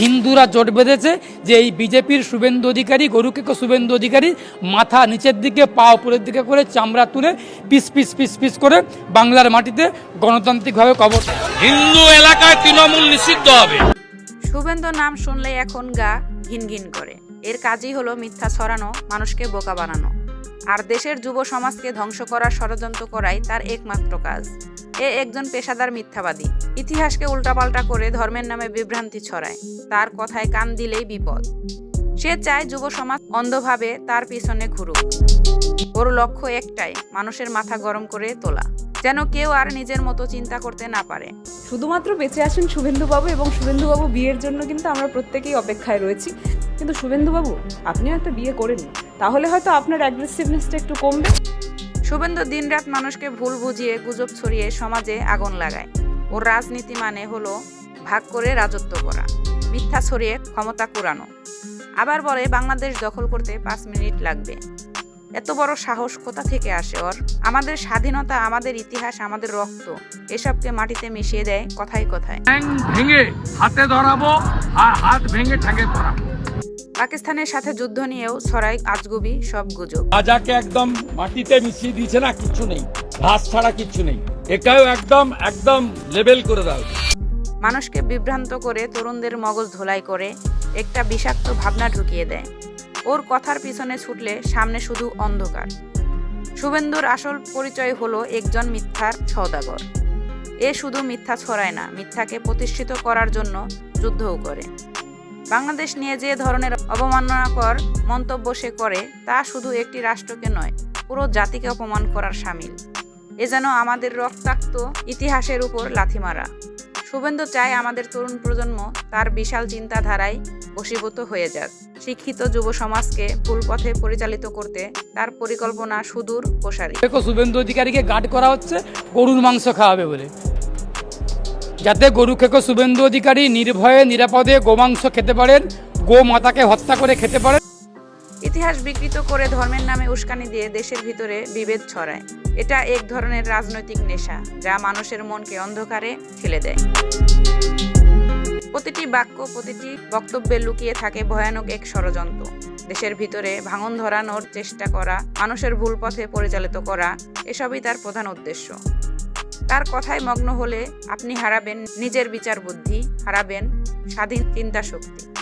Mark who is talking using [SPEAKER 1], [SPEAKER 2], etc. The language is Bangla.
[SPEAKER 1] হিন্দুরা জোট বেঁধেছে যে এই বিজেপির শুভেন্দু অধিকারী গরুকেক শুভেন্দু অধিকারী মাথা নিচের দিকে পা উপরের দিকে করে চামড়া তুলে পিস পিস পিস পিস করে বাংলার মাটিতে গণতান্ত্রিকভাবে কবর
[SPEAKER 2] হিন্দু এলাকায় তৃণমূল নিষিদ্ধ হবে।
[SPEAKER 3] শুভেন্দু নাম শুনলে এখন গা ঘিন ঘিন করে। এর কাজই হলো মিথ্যা ছড়ানো মানুষকে বোকা বানানো। আর দেশের যুব সমাজকে ধ্বংস করার ষড়যন্ত্র করাই তার একমাত্র কাজ। এ একজন পেশাদার মিথ্যাবাদী। ইতিহাসকে উল্টাপাল্টা করে ধর্মের নামে বিভ্রান্তি ছড়ায়। তার কথায় কান দিলেই বিপদ। সে চায় যুব সমাজ অন্ধভাবে তার পিছনে ঘুরুক। ওর লক্ষ্য একটাই, মানুষের মাথা গরম করে তোলা। যেন কেউ আর নিজের মতো চিন্তা করতে না পারে।
[SPEAKER 4] শুধুমাত্র বেঁচে আছেন শুভেন্দুবাবু এবং শুভেন্দুবাবু বিয়ের জন্য কিন্তু আমরা প্রত্যেকেই অপেক্ষায় রয়েছি। কিন্তু শুভেন্দুবাবু, আপনিও একটা বিয়ে করেন তাহলে হয়তো আপনার অ্যাগ্রেসিভনেসটা একটু কমবে।
[SPEAKER 3] শুভেন্দু দিনরাত মানুষকে ভুল বুঝিয়ে গুজব ছড়িয়ে সমাজে আগুন লাগায়। ওর রাজনীতি মানে হলো ভাগ করে রাজত্ব করা, মিথ্যা ছড়িয়ে ক্ষমতা কুড়ানো। আবার বলে, বাংলাদেশ দখল করতে পাঁচ মিনিট লাগবে। এত বড় সাহস কোথা থেকে আসে ওর? আমাদের স্বাধীনতা, আমাদের ইতিহাস, আমাদের রক্ত, এসবকে মাটিতে মিশিয়ে দেয় কথায় কথায়।
[SPEAKER 2] ভেঙে হাতে ধরাবো আর হাত ভেঙে ঠ্যাঙে ধরাবো।
[SPEAKER 3] পাকিস্তানের সাথে যুদ্ধ নিয়েও ছড়াই আজগুবি সব গুজব।
[SPEAKER 2] রাজাকে একদম মাটিতে মিশিয়ে দিয়েছে না কিচ্ছু নেই। ঘাস ছাড়া কিচ্ছু নেই। এটাও একদম একদম লেবেল করে দাও।
[SPEAKER 3] মানুষকে বিভ্রান্ত করে তরুণদের মগজ ধোলাই করে একটা বিষাক্ত ভাবনা ঢুকিয়ে দেয়। ওর কথার পিছনে ছুটলে সামনে শুধু অন্ধকার। শুভেন্দুর আসল পরিচয় হলো একজন মিথ্যার সওদাগর। এ শুধু মিথ্যা ছড়ায় না মিথ্যাকে প্রতিষ্ঠিত করার জন্য যুদ্ধও করে। বাংলাদেশ নিয়ে যে ধরনের অবমাননাকর মন্তব্য সে করে, তা শুধু একটি রাষ্ট্রকে নয়, পুরো জাতিকে অপমান করার সামিল। এ যেন আমাদের রক্তাক্ত ইতিহাসের উপর লাথি মারা। শুভেন্দু চায় আমাদের তরুণ প্রজন্ম তার বিশাল চিন্তাধারায় বশীভূত হয়ে যাক। শিক্ষিত যুব সমাজকে ভুল পথে পরিচালিত করতে তার পরিকল্পনা সুদূর প্রসারী
[SPEAKER 1] শুভেন্দু অধিকারীকে গার্ড করা হচ্ছে, গরুর মাংস খাওয়াবে বলে। যাতে গরু খেকো শুভেন্দু অধিকারী নির্ভয়ে, নিরাপদে গোমাংস খেতে পারেন গো মাতাকে হত্যা করে খেতে পারেন।
[SPEAKER 3] ইতিহাস বিকৃত করে ধর্মের নামে উস্কানি দিয়ে দেশের ভিতরে বিভেদ ছড়ায়। এটা এক ধরনের রাজনৈতিক নেশা, যা মানুষের মনকে অন্ধকারে ঠেলে দেয়। প্রতিটি বাক্য, প্রতিটি বক্তব্যে লুকিয়ে থাকে ভয়ানক এক ষড়যন্ত্র। দেশের ভিতরে ভাঙন ধরানোর চেষ্টা করা, মানুষের ভুল পথে পরিচালিত করা, এসবই তার প্রধান উদ্দেশ্য। তার কথায় মগ্ন হলে আপনি হারাবেন নিজের বিচার বুদ্ধি হারাবেন স্বাধীন চিন্তা শক্তি